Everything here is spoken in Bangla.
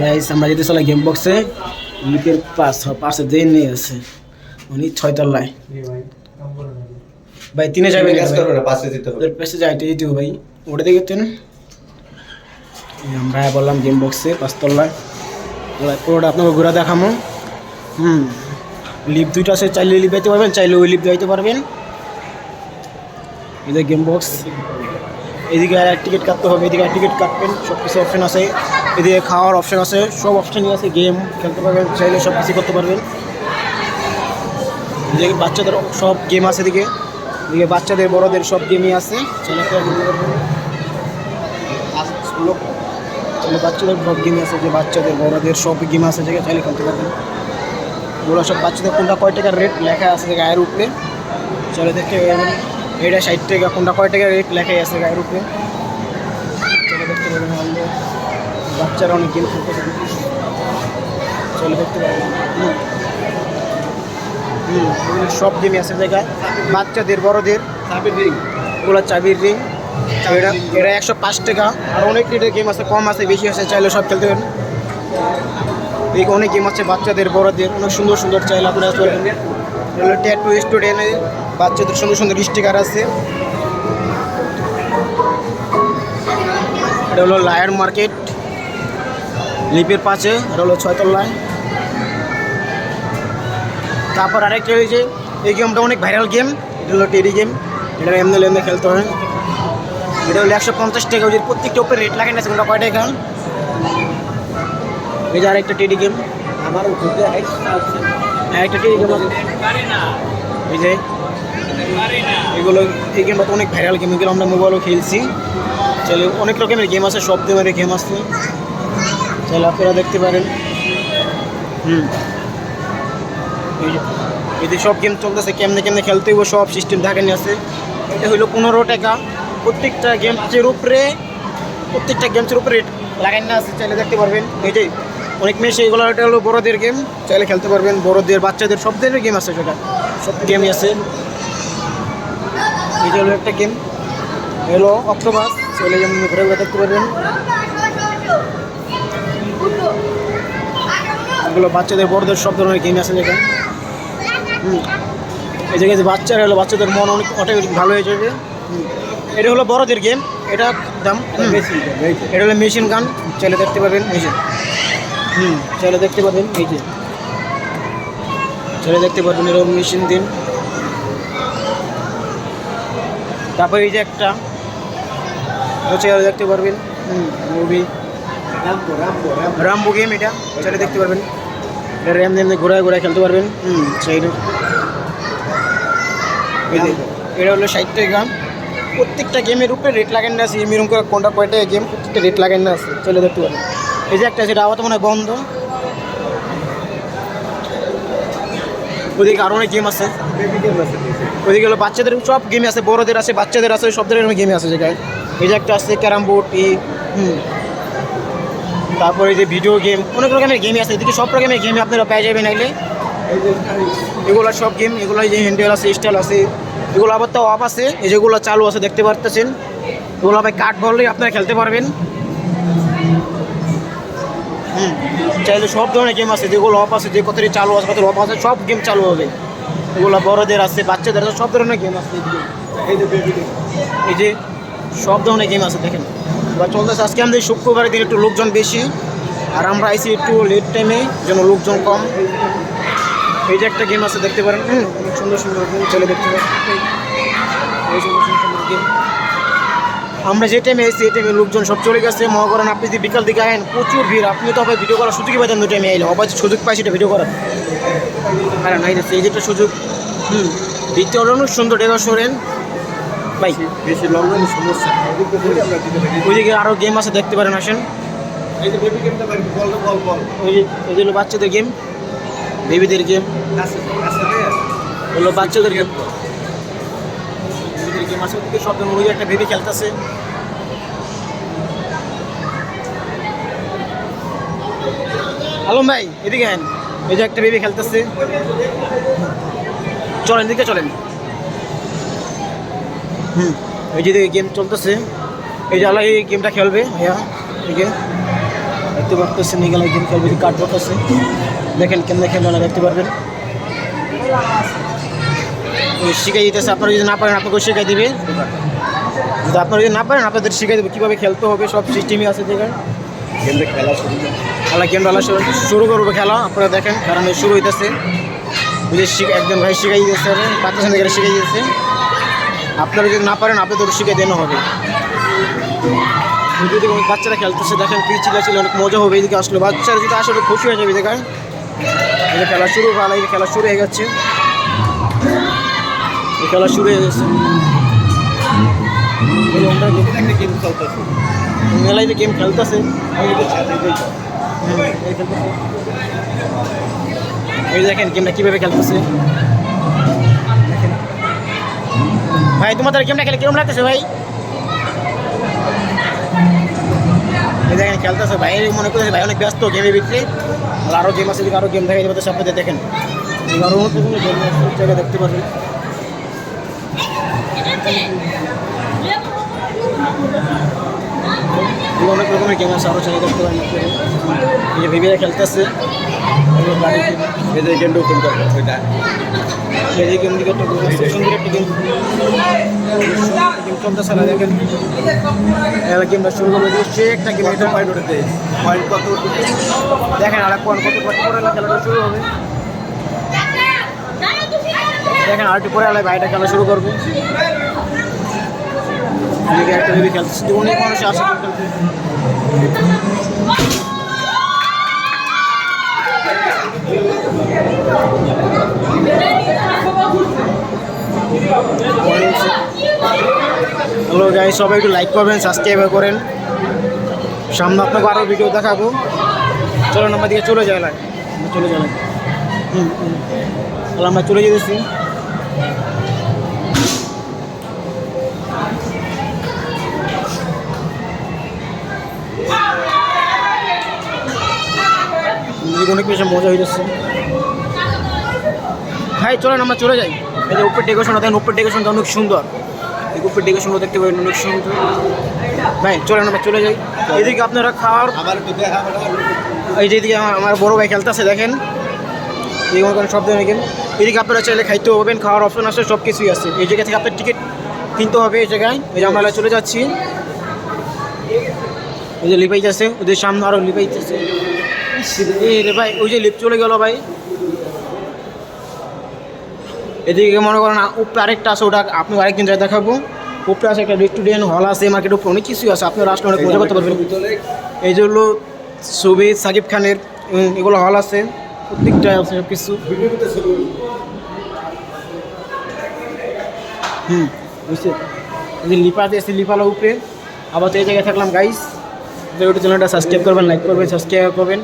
গাইস আমরা যেতে চলে গেম বক্সে লিপের পাস পাশে দিয়ে নিয়ে আছে। উনি ছয় তলায় ভাই তিনে যাবেন কাজ করবে না পাশে দিতে হবে। পাশে যাইতে যেতে হবে ভাই। ওটা দেখেছেন আমরা বললাম গেম বক্সে পাঁচতলায় পুরোটা আপনাকে ঘুরে দেখামো। হুম। লিপ দুইটা আছে চাইলে লিপ দিতে পারবেন চাইলে ওই লিপ দিতে পারবেন। এদের গেম বক্স এদিকে আর টিকিট কাটতে হবে এদিকে টিকিট কাটবেন সব কিছু অপশন আছে। এদিকে খাওয়ার অপশন আছে, সব অপশনই আছে গেম খেলতে পারবেন, চাইলে সব কিছু করতে পারবেন। এদিকে বাচ্চাদের সব গেম আছে এদিকে। এদিকে বাচ্চাদের, বড়দের সব গেমই আছে। করতে বাচ্চাদের সব গেমই আছে যে বাচ্চাদের, বড়দের সব গেম আছে যে চাইলে খেলতে পারবেন। ওগুলো সব বাচ্চাদের কোনটা কয় টাকার রেট লেখা আছে গায়ের উপরে। চলে দেখতে এটা ষাট টাকা, কোনটা কয় টাকার রেট লেখাই আছে গায়ের উপরে চলে দেখতে পারবেন আমাদের বাচ্চারা অনেক গেম খেলতেছে চলে দেখতে। হুম সব গেমই আছে জায়গায়। বাচ্চাদের বড়দের। ওগুলো চাবির রিং এটা এটা একশো পাঁচ টাকা। আর অনেক রেটের গেম আছে কম আছে বেশি আছে চাইলে সব খেলতে পারেন। এই অনেক গেম আছে বাচ্চাদের বড়দের। অনেক সুন্দর সুন্দর চাইলে আপনারা হলো ট্যাটু স্টুডেন্টের বাচ্চাদের সুন্দর সুন্দর স্টিকার আছে। এটা হলো লায়ার মার্কেট লিপের পাশে, এটা হলো ছয়তলায়। তারপর আরেকটা হয়েছে এই গেমটা অনেক ভাইরাল গেম এটা হলো টেরি গেম এটা এমনি এমনি খেলতে হয়। এটা হলো একশো পঞ্চাশ টাকা ওই প্রত্যেকটা উপরে রেট লাগে না সেগুলো কয় টাকা? এই যে আরেকটা টেডি গেম আমার একটা টেডি গেম এই যে, এগুলো, এই গেমটা অনেক ভাইরাল গেম এগুলো আমরা মোবাইলও খেলছি। চলে অনেক রকমের গেম আছে, সব গেমের গেম আছে। চলে আপনারা দেখতে পারেন। হুম। এই যে এদের সব গেম চলতেছে কেমনে কেমনে খেলতে হইব সব সিস্টেম দেখানি আছে। এটা হইল পনেরো টাকা। প্রত্যেকটা গেমসের উপরে প্রত্যেকটা গেমসের উপরে লাগাই না আছে চাইলে দেখতে পারবেন। এইটাই অনেক মেয়ে সেইগুলো এটা হলো বড়দের গেম চাইলে খেলতে পারবেন। বড়দের বাচ্চাদের সব ধরনের গেম আছে সেটা। সব গেমই আছে। এটা হলো একটা গেম হলো অক্টোপাস চাইলে যেমন ঘুরে ঘুরে দেখতে পারবেন। এগুলো বাচ্চাদের বড়দের সব ধরনের গেম আছে হুম। এই যে বাচ্চারা হলো বাচ্চাদের মন অনেক অনেক ভালো হয়ে যাবে এটা হলো বড়দের গেম এটা দাম। এটা হলো মেশিন গান চাইলে দেখতে পারবেন এই যে। হুম চাইলে দেখতে পাবেন এই যে। চাইলে দেখতে পারবেন এরকম মেশিন দিন তারপর এই যে একটা চাইলে দেখতে পারবেন হুম মুভি রাম্বো গেম এটা চাইলে দেখতে পারবেন। র্যাম এমনি ঘোরায় ঘোরায় খেলতে পারবেন। হুম যে, এটা হলো ষাট টাকা প্রত্যেকটা গেমের উপরে রেট লাগান না আছে এরকম করে কোনটা কয়টা গেম প্রত্যেকটা রেট লাগান না আছে। চলে দেখতে পারেন। এই যে একটা সেটা আবার তো মনে হয় বন্ধ। ওদিকে আরও অনেক গেম আছে। ওদিকে হলো বাচ্চাদের সব গেম আছে বড়দের আছে বাচ্চাদের আছে সব ধরনের গেম আছে জায়গায়। এই যে একটা আছে ক্যারাম বোর্ড এই হুম। তারপরে যে ভিডিও গেম অনেক রকমের গেমই আছে। এদিকে সব রকমের গেম আপনারা পেয়ে যাবেন নাইলে। এগুলো সব গেম এগুলো যে হ্যান্ডেল আছে স্টাইল আছে। এগুলো আবার তো অফ আছে। এই যেগুলো চালু আছে, দেখতে পারতেছেন। এগুলো আবার কাঠ বললেই আপনারা খেলতে পারবেন। হুম, চাইলে সব ধরনের গেম আছে, যেগুলো অফ আছে, যে কতটি চালু আছে কত অফ আছে, সব গেম চালু হবে। এগুলো বড়দের আছে, বাচ্চাদের আছে, সব ধরনের গেম আছে। এই যে, সব ধরনের গেম আছে, দেখেন। এবার চলতেছে। আজকে আমাদের শুক্রবারের দিন একটু লোকজন বেশি, আর আমরা আইসি একটু লেট টাইমে যেন লোকজন কম। এই যে একটা গেম আছে, দেখতে পারেন। অনেক সুন্দর সুন্দর গেম চলে দেখতে পারেন। আমরা যে টাইমে এসেছি এই টাইমে লোকজন সব চলে গেছে। মনে করেন আপনি যদি বিকাল দিকে আয়েন প্রচুর ভিড়। আপনি তো আবার ভিডিও করার সুযোগই পাইতেন দু টাইমে এলে অবাধ সুযোগ পাই সেটা ভিডিও করার। নাই এই যে একটা সুযোগ। হুম ভিড়তে অনেক সুন্দর ডেবার সরেন। ভাই। বেশি লং হলে সমস্যা ওইদিকে আরও গেম আছে দেখতে পারেন আসেন। এই যে বেবি গেমটা বল বল বল। ওই যে হলো বাচ্চাদের গেম বেবিদের গেম হলো বাচ্চাদের গেম বেবিদের গেম আছে ওদিকে সব ওই একটা বেবি খেলতেছে। আলম ভাই এদিকে হ্যাঁ এই যে একটা বেবি খেলতেছে। চলেন এদিকে চলেন। হুম। এই যে গেম চলতেছে। এই যে এই গেমটা খেলবে হ্যাঁ এদিকে দেখতে পারতেছেন এগুলো গেম খেলবে কার্ড আছে দেখেন কেমনে খেলবে না দেখতে পারবেন। শিখাই দিতেছে আপনারা যদি না পারেন আপনাকে শিখাই দিবে। যদি আপনারা যদি না পারেন আপনাদের শিখাই দেবে কীভাবে খেলতে হবে সব সিস্টেমই আছে দেখেন। গেমটা খেলা শুরু খেলা গেম ডালা শুরু শুরু করব খেলা আপনারা দেখেন কারণ শুরু হইতেছে। বুঝে শিখ একজন ভাই শিখাই দিতেছে পাঁচজন থেকে শিখাই দিতেছে। আপনারা যদি না পারেন, আপনাদের শিখে দেন হবে। যদি কোনো বাচ্চারা খেলতেছে, দেখেন কি চিলা ছিল, অনেক মজা হবে। এদিকে আসলে, বাচ্চারা যদি আসলে খুশি হয়ে যাবে, দেখেন। এই খেলা শুরু ভালো এই খেলা শুরু হয়ে গেছে। এই খেলা শুরু হয়ে গেছে। মেলায় যে গেম খেলতেছে। এই দেখেন গেমটা কীভাবে খেলতেছে। ভাই, তোমাদের গেমটা খেলে কীরকম লাগতেছে ভাই? দেখেন, খেলতেছে ভাই মনে করতেছে ভাই, অনেক ব্যস্ত গেমের ভিতরে। আর আরও গেম আছে আরও গেম দেখা যাবে, সামনে দেখেন। আরও গেম জায়গায় দেখতে পারবেন। অনেক রকমের গেম আছে আরও ছেলে দেখতে পারেন খেলতেছে। যে গেমটা ওপেন করব ওইটা যে গেম দিকে দেখেন গেমটা শুরু করবে সে একটা গেম এটা পয়েন্ট ওঠাতে পয়েন্ট কত? দেখেন আর পয়েন্ট কত পয়েন্ট এলা খেলাটা শুরু হবে দেখেন আর একটু পরে এলা ভাইটা শুরু করবে একটা অনেক মানুষ আসে খেলতে সবাই একটু লাইক করবেন সাবস্ক্রাইব করেন। সামনে আপনাকে আরও ভিডিও দেখাবো। চলো আমার দিকে চলে যায় লাগে চলে যায় হুম হুম। তাহলে আমরা চলে যেতেছি। অনেক বেশি মজা হয়ে যাচ্ছে। ভাই চলেন আমরা চলে যাই। এই যে উপর ডেকোরেশনটা দেখেন উপর ডেকোরেশনটা অনেক সুন্দর। এই উপর ডেকোরেশনটা দেখতে পাবেন অনেক সুন্দর ভাই চলেন আমরা চলে যাই। এদিকে আপনারা খাওয়ার এই যে এদিকে আমার বড় ভাই খেলতেছে দেখেন। এই সব ধরনের গেম এদিকে আপনারা চাইলে খাইতে পারবেন খাওয়ার অপশন আছে সব কিছুই আছে। এই জায়গা থেকে আপনার টিকিট কিনতে হবে এই জায়গায়। এই যে আমরা চলে যাচ্ছি। ওই যে লিপাইতে আছে ওদের সামনে আরও লিপাইতে আছে এই রে ভাই ওই যে লিপ চলে গেল ভাই। এদিকে মনে করেন উপরে আরেকটা আছে, ওটা আপনি আরেকদিন যাই দেখাবো। উপরে আছে একটা রেস্টুরেন্ট, হল আছে মার্কেট উপরে অনেক কিছুই আছে আপনারা আসলে অনেক মজা করতে পারবেন। ভিতরে এই যে হলো ছবি সাকিব খানের এগুলো হল আছে প্রত্যেকটা আছে সব কিছু হুম বুঝছে এই যে লিপা আছে, লিপালা উপরে। আবার তো এই জায়গায় থাকলাম গাইস ইউটিউব চ্যানেলটা সাবস্ক্রাইব করবেন লাইক করবেন সাবস্ক্রাইব করবেন।